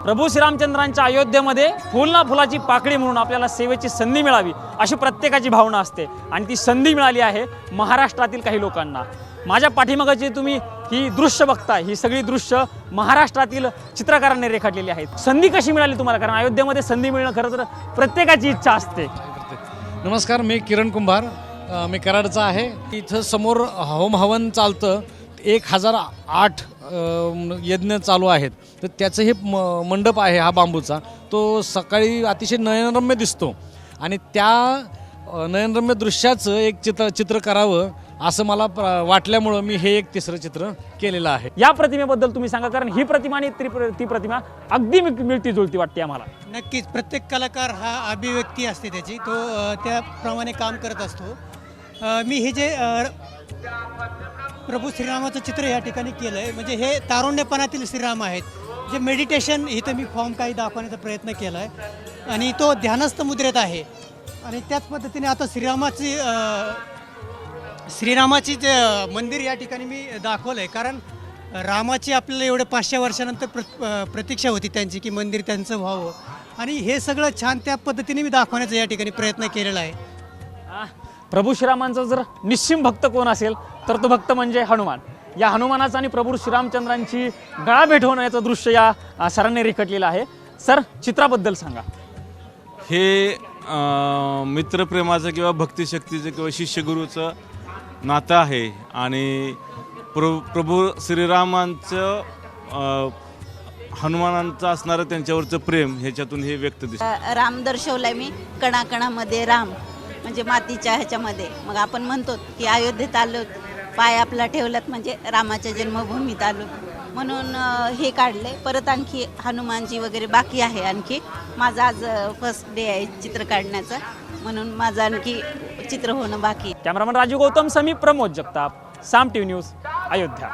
प्रभू श्रीरामचंद्रांच्या अयोध्येमध्ये फुल ना फुलाची पाकळी म्हणून आपल्याला सेवेची संधी मिळावी अशी प्रत्येकाची भावना असते. आणि ती संधी मिळाली आहे महाराष्ट्रातील काही लोकांना. माझ्या पाठीमागं जे तुम्ही ही दृश्य बघताय ही सगळी दृश्य महाराष्ट्रातील चित्रकारांनी रेखाटलेली आहेत. संधी कशी मिळाली तुम्हाला? कारण अयोध्येमध्ये संधी मिळणं खरं तर प्रत्येकाची इच्छा असते. नमस्कार मी किरण कुंभार. मी कराडचा आहे. इथं समोर होम हवन चालतं. एक हजार आठ यज्ञ चालू आहेत. तर त्याचं हे म मंडप आहे हा बांबूचा. तो सकाळी अतिशय नयनरम्य दिसतो. आणि त्या नयनरम्य दृश्याचं एक चित्र चित्र करावं असं मला प्र- वाटल्यामुळं मी हे एक तिसरं चित्र केलेलं आहे. या प्रतिमेबद्दल तुम्ही सांगा कारण ही प्रतिमा आणि ती प्र- ती प्रतिमा अगदी मिळ- मिळती जुळती वाटते आम्हाला. नक्कीच. प्रत्येक कलाकार हा अभिव्यक्ती असते त्याची. तो त्याप्रमाणे काम करत असतो. मी हे जे प्रभू श्रीरामाचं चित्र या ठिकाणी केलं आहे म्हणजे हे तारुण्यपणातील श्रीराम आहेत. जे मेडिटेशन इथं मी फॉर्म काही दाखवण्याचा प्रयत्न केला आहे आणि तो ध्यानस्थ मुद्रेत आहे. आणि त्याच पद्धतीने आता श्रीरामाची श्रीरामाची जे मंदिर या ठिकाणी मी दाखवलं आहे कारण रामाची आपल्याला एवढे पाचशे वर्षानंतर प्र प्रतीक्षा होती त्यांची की मंदिर त्यांचं व्हावं. आणि हे सगळं छान त्या पद्धतीने मी दाखवण्याचा या ठिकाणी प्रयत्न केलेला आहे. प्रभू श्रीरामांचा जर निश्चिम भक्त कोण असेल तर तो भक्त म्हणजे हनुमान. या हनुमानाचं आणि प्रभू श्रीरामचंद्रांची गळा भेट होणं याचं दृश्य या सरांनी रेखाटलेलं आहे. सर चित्राबद्दल सांगा. हे मित्रप्रेमाचं किंवा भक्तिशक्तीचं किंवा शिष्यगुरूचं नातं आहे आणि प्र प्रभू श्रीरामांचं हनुमानांचं असणारं त्यांच्यावरचं प्रेम ह्याच्यातून हे व्यक्त दिसतं. राम दर्शवलाय मी कणाकणामध्ये राम. म्हणजे मातीच्या ह्याच्यामध्ये. मग आपण म्हणतो की अयोध्येत आलो पाय आपला ठेवलात म्हणजे रामाच्या जन्मभूमीत आलो म्हणून हे काढले परत आणखी हनुमानजी वगैरे बाकी आहे आणखी. माझा आज फर्स्ट डे आहे चित्र काढण्याचा. म्हणून माझं आणखी चित्र होणं बाकी cameraman Raju Gautam Sami Pramod Jagtap Saam T news Ayodhya.